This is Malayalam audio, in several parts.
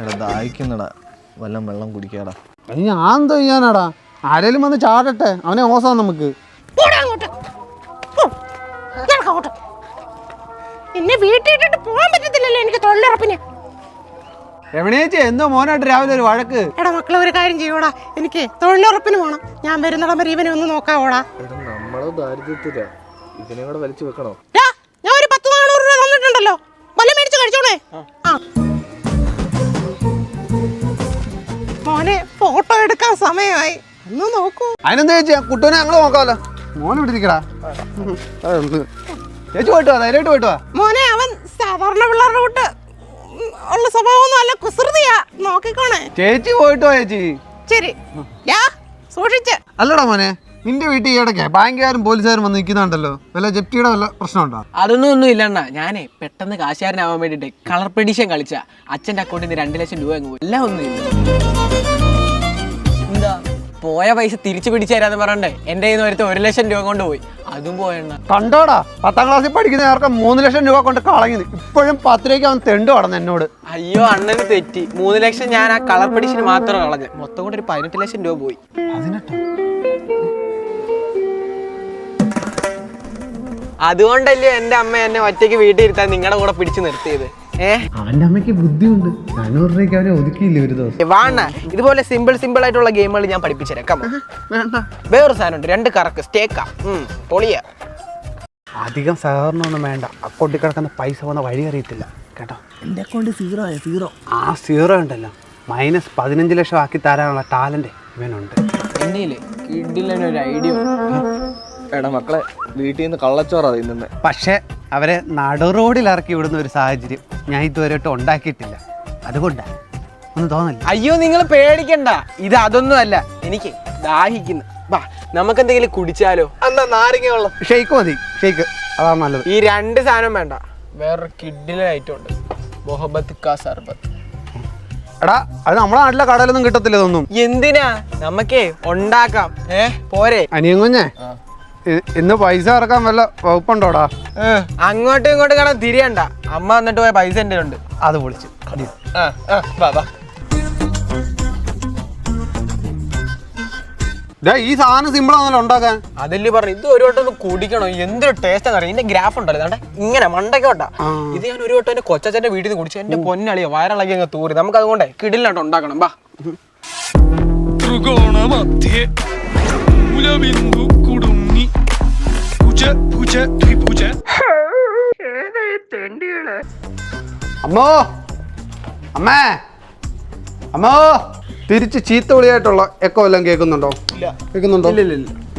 എടാ ദാഹിക്കുന്നടാ. വല്ലം വെള്ളം കുടിക്കാടാ. അത് ഞാൻ എന്തോ ചെയ്യാനാടാ? ആരേലും വന്ന് ചാടട്ടെ? അവനെ ഓസാം നമുക്ക്. പോടാ അങ്ങോട്ട്. പോ. നടക്ക് അങ്ങോട്ട്. എന്നെ വീട്ടിൽ ഇട്ടിട്ട് പോകാൻ പറ്റത്തില്ലല്ലോ എനിക്ക് തൊഴിലുറപ്പിന്. രമണേച്ചി എന്തോ മോനായിട്ട് രാവിലെ ഒരു വഴക്ക്? എടാ മക്കളെ ഒരു കാര്യം ചെയ്യോടാ. എനിക്ക് തൊഴിലുറപ്പിന് പോകണം ഞാൻ വരുന്നിടം വരെ ഇവനെ ഒന്ന് നോക്കാവോടാ. എടാ നമ്മളെ ദാരിദ്ര്യത്തില. ഇതിനെ കൂടെ വലിച്ചു വെക്കണോ? ഡാ, ഞാൻ ഒരു പത്ത് നാനൂറ് രൂപ തന്നിട്ടുണ്ടല്ലോ. വല്ല മേടിച്ച് കഴിച്ചോണേ. ആ. എടുക്കാൻ സമയമായി. ഒന്ന് നോക്കൂ. അതിനെന്താ ചേച്ചി? കുട്ടൂനെ ഞങ്ങൾ നോക്കാമല്ലോ. മോനെ ഇവിടെ ഇരിക്കടാ. ചേച്ചി പോയിട്ട് വാ ധൈര്യമായിട്ട് പോയിട്ട് വാ. മോനെ അവൻ സാധാരണ പിള്ളേരുടെ കൂട്ട് ഉള്ള സ്വഭാവമൊന്നും അല്ല കുസൃതിയാ. നോക്കിക്കോണേ. ചേച്ചി പോയിട്ട് വാ ചേച്ചി. ശരി. യാ സൂക്ഷിച്ച്. അല്ലടാ മോനെ നിന്റെ വീട്ടിൽ ഇടയ്ക്ക് ബാങ്കുകാരും പോലീസുകാരും വന്ന് നിൽക്കുന്നുണ്ടല്ലോ. വല്ല ജപ്തിയുടെ വല്ല പ്രശ്നമുണ്ടോ? അതൊന്നും ഒന്നും ഇല്ലണ്ണ. ഞാനേ പെട്ടെന്ന് കാശുകാരനാവാൻ വേണ്ടിട്ട് കളർ പെഡിഷൻ കളിച്ച. അച്ഛന്റെ അക്കൗണ്ടിൽ നിന്ന് രണ്ട് ലക്ഷം രൂപ അങ്ങ് എല്ലാം ഒന്നും ഇല്ല. പോയ പൈസ തിരിച്ചു പിടിച്ചു തരാന്ന് പറഞ്ഞേ എന്റെ കയ്യിൽ നിന്ന് ഒരുത്ത ഒരു ലക്ഷം രൂപ കൊണ്ട് പോയി. അതും പോയെണ്ണ കണ്ടോടാ പത്താം ക്ലാസ്സിൽ പഠിക്കുന്ന ആർക്കും മൂന്ന് ലക്ഷം രൂപ കൊണ്ട് കളഞ്ഞത് ഇപ്പോഴും പത്ത് രൂപയ്ക്ക് അവൻ തെണ്ടു കടന്നു എന്നോട്. അയ്യോ അണ്ണന് തെറ്റി. മൂന്ന് ലക്ഷം ഞാൻ ആ കളർ പെഡിഷന് മാത്രം കളഞ്ഞു. മൊത്തം കൊണ്ട് ഒരു പതിനെട്ട് ലക്ഷം രൂപ പോയി. അതുകൊണ്ടല്ലേ എന്റെ അമ്മ എന്നെ ഒറ്റയ്ക്ക് വീട്ടിൽ ഇരുത്താൻ നിങ്ങളുടെ കൂടെ പിടിച്ചു നിർത്തിയത്. അവന്റെ അമ്മയ്ക്ക് ബുദ്ധിയുണ്ട്. നാനൂറ് രൂപയ്ക്ക് അവനെ ഒതുക്കിയില്ല ഒരു ദിവസം? വാണ ഇതുപോലെ സിമ്പിൾ സിമ്പിൾ ആയിട്ടുള്ള ഗെയിമുകൾ ഞാൻ പഠിപ്പിച്ചേക്കാം വേറൊരു സാധനമുണ്ട് രണ്ട് കറക്ക്. സ്റ്റേക്കാ പൊളിയ. അധികം സഹകരണമൊന്നും വേണ്ട. അക്കൗണ്ടിൽ കിടക്കുന്ന പൈസ പോകുന്ന വഴി അറിയത്തില്ല. കേട്ടോ? എന്റെ അക്കൗണ്ട് സീറോ ആയ സീറോ. ആ സീറോ ഉണ്ടല്ലോ. മൈനസ് പതിനഞ്ച് ലക്ഷം ആക്കി തരാനുള്ള ടാലന്റ് ഇവനുണ്ട്. ഒരു ഐഡിയ. എടാ മക്കളെ വീട്ടിൽ നിന്ന് കള്ളച്ചോറാ തിന്നുന്നത് പക്ഷേ അവരെ നടു റോഡിൽ ഇറക്കി വിടുന്ന ഒരു സാഹചര്യം ഞാൻ ഇതുവരെയായിട്ട് ഉണ്ടാക്കിയിട്ടില്ല. അതുകൊണ്ടാണ് ഒന്നും തോന്നില്ല. അയ്യോ നിങ്ങൾ പേടിക്കണ്ട. ഇത് അതൊന്നും അല്ല. എനിക്ക് ദാഹിക്കുന്നു. വാ നമുക്ക് എന്തെങ്കിലും കുടിച്ചാലോ? എന്നാ നാരങ്ങ വെള്ളം. ഷെയ്ക്ക് മതി. ഷെയ്ക്ക് അതാണ് നല്ലത്. ഈ രണ്ട് സാധനം വേണ്ട. വേറൊരു കിഡിലെ ഐറ്റം ഉണ്ട്. മൊഹബത്ത് കാ സർബത്ത്. എടാ അത് നമ്മുടെ നാട്ടിലെ കടയിലൊന്നും കിട്ടത്തില്ല ഇതൊന്നും. എന്തിനാ? നമുക്കേ ഉണ്ടാക്കാം. ഏ പോരെ. അനിയൻ കുഞ്ഞേ. ഇന്ന് പൈസ ഇറക്കാൻ വല്ല വകുപ്പുണ്ടോടാ? അങ്ങോട്ടും ഇങ്ങോട്ടും കാണാൻ തിരിയണ്ട. അമ്മ വന്നിട്ട് പോയ പൈസ എന്റെ ഉണ്ട് അത് പൊളിച്ച്. ആ ആ വാ വാ. ഡാ, ഈ സാധനം സിമ്പിൾ ആണല്ലോ ഉണ്ടാക്കാൻ. അതിൽ പറഞ്ഞു ഇത് ഒരു വട്ടം ഒന്ന് കുടിക്കണം? എന്തൊരു ടേസ്റ്റ് എന്ന് അറിയാം ഇതിന്റെ ഗ്രാഫ് ഉണ്ടല്ലോ ഇതാണ്ടെ ഇങ്ങനെ മണ്ടക്കോട്ടാ ഇത് ഞാൻ ഒരു വട്ടം എന്റെ കൊച്ചച്ഛന്റെ വീട്ടിൽ നിന്ന് കുടിച്ചു എന്റെ പൊന്നളിയോ വയറിളകി അങ്ങ് തൂറി. നമുക്ക് അതുകൊണ്ടേ കിടിലായിട്ട് ഉണ്ടാക്കണം ബാ ത്രികോണമധ്യേ മൂലബിന്ദു കുടുങ്ങി അമ്മോ അമ്മേ അമ്മോ തിരിച്ച് ചീത്ത വിളിയായിട്ടുള്ള എക്കോ എല്ലാം കേൾക്കുന്നുണ്ടോ? കേൾക്കുന്നുണ്ടോ?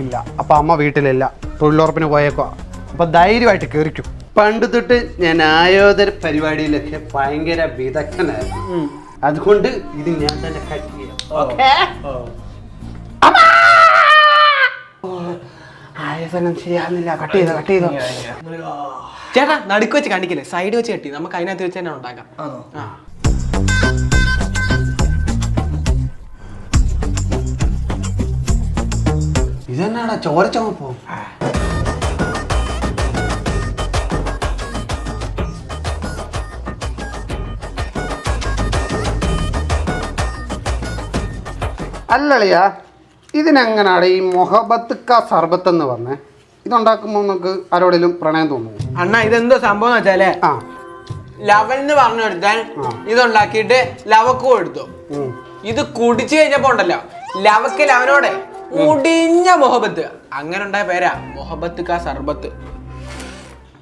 ഇല്ല അപ്പൊ അമ്മ വീട്ടിലില്ല. തൊഴിലുറപ്പിന് പോയേക്കോ അപ്പൊ ധൈര്യമായിട്ട് കേറിക്കും. പണ്ട് തൊട്ട് ഞാൻ ആയോധന പരിപാടിയിലൊക്കെ ഭയങ്കര വിദഗ്ധനായിരുന്നു. അതുകൊണ്ട് ഇത് ഞാൻ തന്നെ കട്ട് ചെയ്യാം ഓക്കേ? ആയോധനം ചെയ്യാനില്ല കട്ട് ചെയ്തോ കട്ട് ചെയ്തോ. ചേട്ടാ നടുക്ക് വെച്ച് കാണിക്കില്ലേ? സൈഡ് വെച്ച് കെട്ടി. നമുക്ക് അതിനകത്ത് വെച്ച് തന്നെ ഉണ്ടാക്കാം. ആ. ഇതെന്നാടാ ചോര ചുമപ്പോ? അല്ലളിയാ ഇതിനെങ്ങനാണ് ഈ മൊഹബത്ത് ക സർബത്ത് എന്ന് പറഞ്ഞേ? ഇതുണ്ടാക്കുമ്പോൾ നമുക്ക് ആരോടെങ്കിലും പ്രണയം തോന്നുന്നു അണ്ണാ ഇതെന്തോ സംഭവം എന്ന് വെച്ചാലേ ആ. ലവൻ എന്ന് പറഞ്ഞു കൊടുത്താൽ ഇതുണ്ടാക്കിയിട്ട് ലവക്കും എടുത്തു ഇത് കുടിച്ചു കഴിഞ്ഞപ്പോ ഉണ്ടല്ലോ ലവക്ക് ലവനോടെ മുടിഞ്ഞ മൊഹബത്ത്. അങ്ങനെ ഉണ്ടായ പേരാ മൊഹബത്ത് ക സർബത്ത്.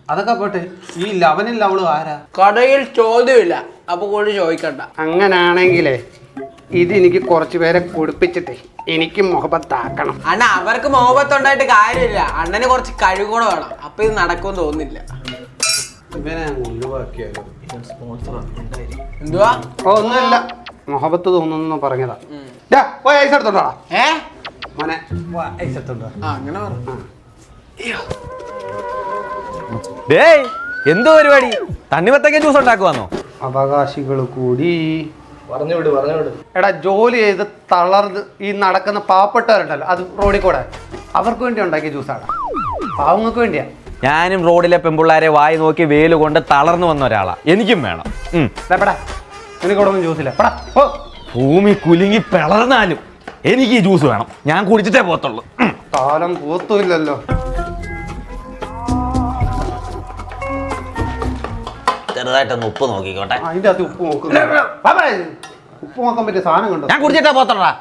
അതൊക്കെ പോട്ടെ ഈ ലവനും ലവളും ആരാ? കടയിൽ ചോദ്യമില്ല അപ്പൊ കൂടി ചോദിക്കണ്ട. അങ്ങനാണെങ്കിലേ ഇത് എനിക്ക് കുറച്ചു പേരെ കുടിപ്പിച്ചിട്ടേ. എനിക്ക് മുഹബത്താക്കണം. അണ്ണ അവർക്ക് മൊഹബത്ത് ഉണ്ടായിട്ട് കാര്യമില്ല. അണ്ണന് കുറച്ച് കഴിവുകൂടെ വേണം. അപ്പൊ ഇത് നടക്കുമെന്ന് തോന്നുന്നില്ല. എന്തുവാ? ഓ ഒന്നുമില്ല. മുഹബത്ത് തോന്നുന്നു പറഞ്ഞതാ. ഡാ, പോയി ഐസ് എടുത്തോണ്ടാ ഏ? മോനെ. ഐസ് എടുത്തോണ്ടാ ആ അങ്ങനെ പറ. ഡേയ് എന്തോ പരിപാടി? തണ്ണിമത്തക്ക ജ്യൂസ് ഉണ്ടാക്കുവാന്നോ? അവകാശികൾ കൂടി. പറഞ്ഞു വിട് പറഞ്ഞു വിട്. എടാ ജോലി ചെയ്ത് തളർന്ന് ഈ നടക്കുന്ന പാവപ്പെട്ടവരുണ്ടല്ലോ അത് റോഡിൽ കൂടെ. അവർക്ക് വേണ്ടി ഉണ്ടാക്കിയ ജ്യൂസാണ് പാവങ്ങൾക്ക് വേണ്ടിയാ. ഞാനും റോഡിലെ പെമ്പിള്ളാരെ വായി നോക്കി വെയിൽ കൊണ്ട് തളർന്നു വന്ന ഒരാളാ. എനിക്കും വേണം. എനിക്ക് ഒന്നും ജ്യൂസില്ല പടാ ഓ ഭൂമി കുലുങ്ങി പിളർന്നാലും എനിക്ക് ഈ ജ്യൂസ് വേണം. ഞാൻ കുടിച്ചിട്ടേ പോത്തുള്ളൂ കാലം പോത്തുമില്ലല്ലോ. ചെറുതായിട്ടൊന്ന് ഉപ്പ് നോക്കിക്കോട്ടെ. അതിന്റെ അകത്ത് ഉപ്പ് നോക്കുന്നു ഉപ്പ് നോക്കാൻ പറ്റിയ സാധനം കണ്ടോ? ഞാൻ കുടിച്ചിട്ടാ പോത്തുള്ളടാ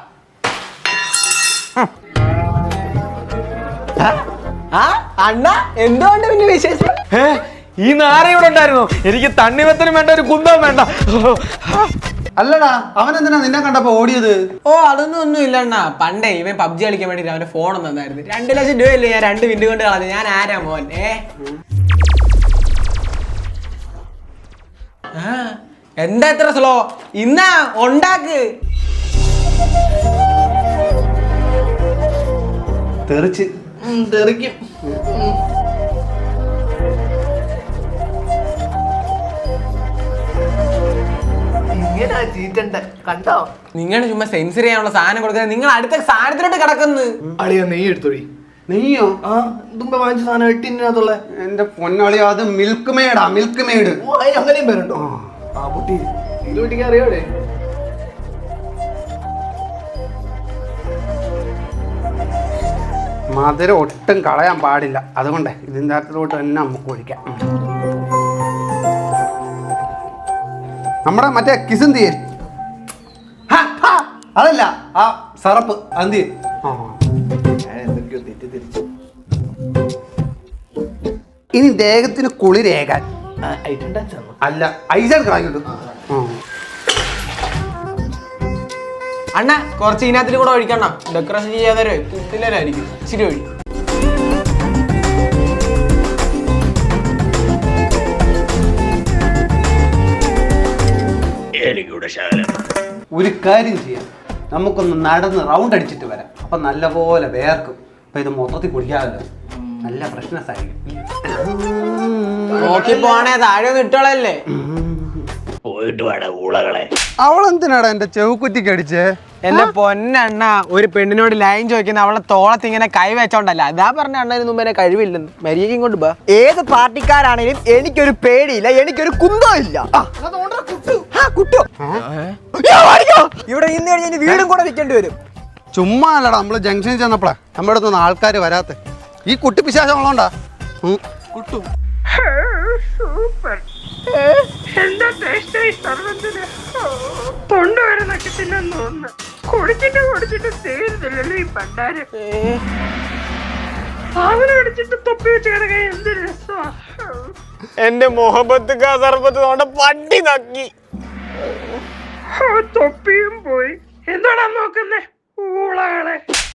ആ അണ്ണ എന്തുകൊണ്ട് പിന്നെ വിശേഷം ഈ നാര ഇവിടെ ഉണ്ടായിരുന്നു. എനിക്ക് തണ്ണിമത്തനും വേണ്ട ഒരു കുന്തവും വേണ്ട. അല്ലടാ അവൻ എന്തിനാ നിന്നെ കണ്ടപ്പോ ഓടിയത്? ഓ അതൊന്നും ഒന്നും ഇല്ല അണ്ണാ പണ്ടേ ഇവൻ പബ്ജി കളിക്കാൻ വേണ്ടി അവന്റെ ഫോൺ തന്നായിരുന്നു. രണ്ട് ലക്ഷം രൂപയല്ലേ ഞാൻ രണ്ട് മിനിറ്റ് കൊണ്ട് കളഞ്ഞു ഞാൻ ആരാ മോൻ? ഏ? എന്താ ഇത്ര സ്ലോ ഇന്നാ ഉണ്ടാക്ക്. തെറിച്ച്. തെറിക്കും. കണ്ടോ? നിങ്ങൾ ചുമ്മാ സെൻസർ ചെയ്യാനുള്ള സാധനം കൊടുക്കുന്നത്. നിങ്ങൾ അടുത്ത സാധനത്തിലോട്ട് കിടക്കുന്നു. അളിയ നെയ്യ് എടുത്തോടി. നെയ്യോ ആ തുമ്പ വാങ്ങിച്ച സാധനം എട്ടിനകത്തുള്ള എന്റെ പൊന്നളി അത് മിൽക്ക് മേഡാ മിൽക്ക് ഓ അതിന് അങ്ങനെയും പേരുണ്ടോ? ആ. കുട്ടി. ഇത് കുട്ടിക്ക് അറിയോടെ മധുരം ഒട്ടും കളയാൻ പാടില്ല. അതുകൊണ്ട് ഇതിന്റെ അകത്തിലോട്ട് തന്നെ നമുക്ക് ഒഴിക്കാം. നമ്മുടെ മറ്റേ കിസന്തിയെ. അതല്ല ആ സറപ്പ് അന്തി ഞാൻ തെറ്റിദ്ധരിച്ചു? ഇനി ദേഹത്തിന് കുളിരേകാൻ ഐറ്റം ഡാൻസ് ആണോ? അല്ല ഐസൺ കളഞ്ഞിട്ടു അണ്ണ കുറച്ച് ഇതിനകത്തിൽ കൂടെ ഒഴിക്കണം ഡെക്കറേഷൻ ചെയ്യാതെ കുത്തില്ലായിരിക്കും ഇച്ചിരി ഒഴി ഒരു കാര്യം ചെയ്യാം. നമുക്കൊന്ന് നടന്ന് റൗണ്ട് അടിച്ചിട്ട് വരാം. അപ്പൊ നല്ലപോലെ വേർക്കും. അപ്പൊ ഇത് മൊത്തത്തിൽ കുടിക്കാമല്ലോ. നല്ല ഫ്രഷ്നെസ് ആയിരിക്കും. നോക്കി പോണേ താഴെ ഒന്ന് ഇട്ടോളല്ലേ? അവളെന്തിനാടാ എന്റെ ചെവുക്കുറ്റിക്ക് അടിച്ചേ? എന്റെ പൊന്നണ്ണ ഒരു പെണ്ണിനോട് ലൈൻ ചോദിക്കുന്ന അവളെ തോളത്ത് ഇങ്ങനെ കൈ വെച്ചോണ്ടല്ല. അതാ പറഞ്ഞ അണ്ണന് മുമ്പേ കഴിവില്ലെന്ന്. മര്യാദയും കൊണ്ട് ബാ ഏത് പാർട്ടിക്കാരാണെങ്കിലും എനിക്കൊരു പേടിയില്ല എനിക്കൊരു കുന്തോ ഇല്ല ആ. ആ, കുട്ടു. അയ്യോ, ഇവിടെ ഇന്ന് കഴിഞ്ഞ് വീടും കൂടെ വിൽക്കേണ്ടി വരും. ചുമ്മാ അല്ലടാ നമ്മൾ ജംഗ്ഷനിൽ ചെന്നപ്പോഴാ നമ്മുടെ അടുത്തൊന്നും ആൾക്കാർ വരാത്ത. ഈ കുട്ടി പിശാശം ഉള്ളോണ്ടാ കുട്ടു. സൂപ്പർ. എന്താ ഈ സർവന്തിന് തൊണ്ട വരെ നക്കത്തില്ലെന്ന് തോന്നുന്നു. കുടിച്ചിട്ട് കുടിച്ചിട്ട് തീരുന്നില്ലല്ലോ ഈ പണ്ടാരം സാധനം അടിച്ചിട്ട് തൊപ്പി വെച്ച് കിടക്കാൻ എന്ത് രസമാ എന്റെ മുഹബത്ത് കാ സർബത്ത് കൊണ്ട് പട്ടി നക്കി. തൊപ്പിയും പോയി. എന്താടാ നോക്കുന്നേ? ഊളകളെ